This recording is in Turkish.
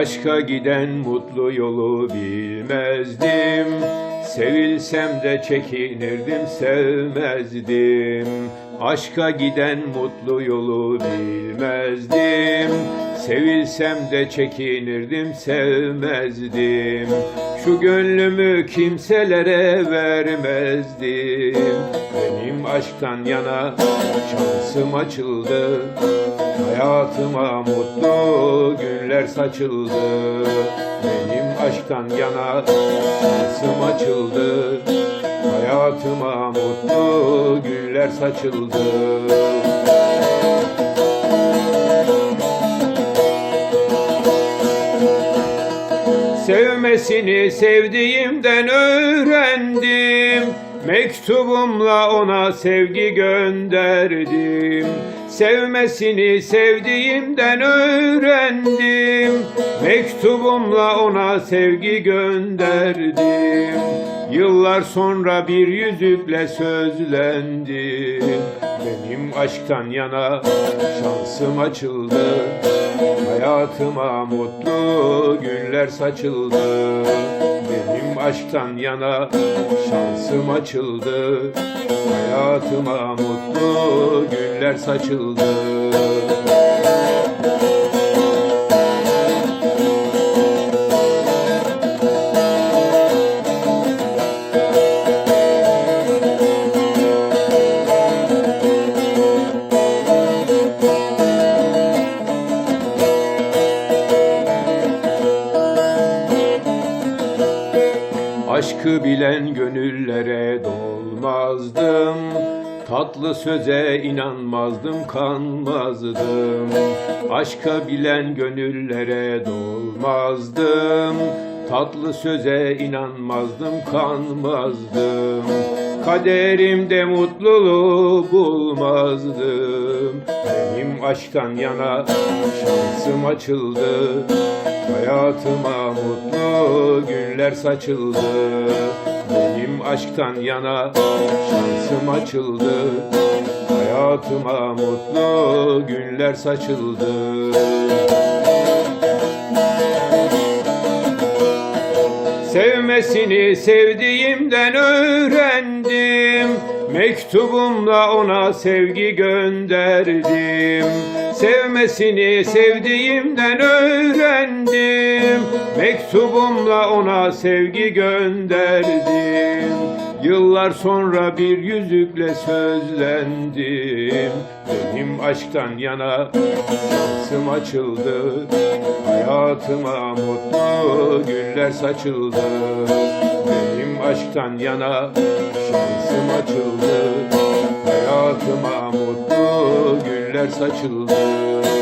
Aşka giden mutlu yolu bilmezdim. Sevilsem de çekinirdim sevmezdim. Aşka giden mutlu yolu bilmezdim. Sevilsem de çekinirdim sevmezdim. Şu gönlümü kimselere vermezdim. Benim aşktan yana şansım açıldı. Hayatıma mutlu günler saçıldı aşktan yana şansım açıldı. Hayatıma mutlu günler saçıldı. Sevmesini sevdiğimden öğrendim. Mektubumla ona sevgi gönderdim. Sevmesini sevdiğimden öğrendim Mektubumla ona sevgi gönderdim. Yıllar sonra bir yüzükle sözlendim. Benim aşktan yana şansım açıldı. Hayatıma mutlu günler saçıldı. Benim aşktan yana şansım açıldı. Hayatıma mutlu günler saçıldı Aşkı bilen gönüllere dolmazdım. Tatlı söze inanmazdım, kanmazdım. Aşka bilen gönüllere dolmazdım. Tatlı söze inanmazdım, kanmazdım. Kaderimde mutluluğu bulmazdım. Benim aşktan yana şansım açıldı. Hayatıma günler saçıldı. Benim aşktan yana şansım açıldı. Hayatıma mutlu günler saçıldı. Sevmesini sevdiğimden öğrendim. Mektubumla ona sevgi gönderdim. Sevmesini sevdiğimden öğrendim Mektubumla ona sevgi gönderdim. Yıllar sonra bir yüzükle sözlendim. Benim aşktan yana şansım açıldı. Hayatıma mutlu günler saçıldı. Benim aşktan yana şansım açıldı. Hayatıma mutlu günler saçıldı